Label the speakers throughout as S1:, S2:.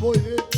S1: boy.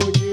S1: to you.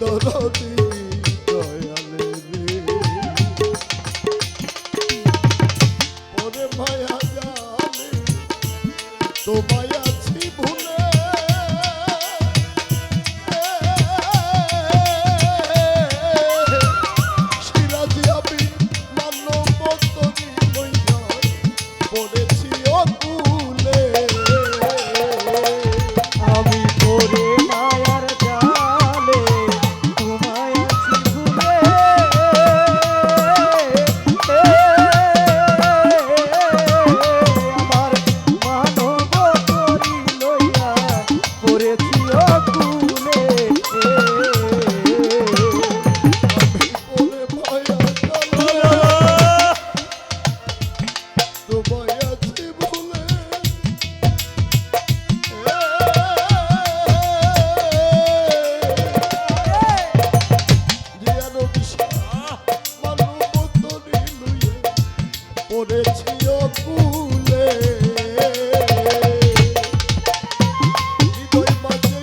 S1: দরদি পড়েছি অকুলে হৃদয় মাঝে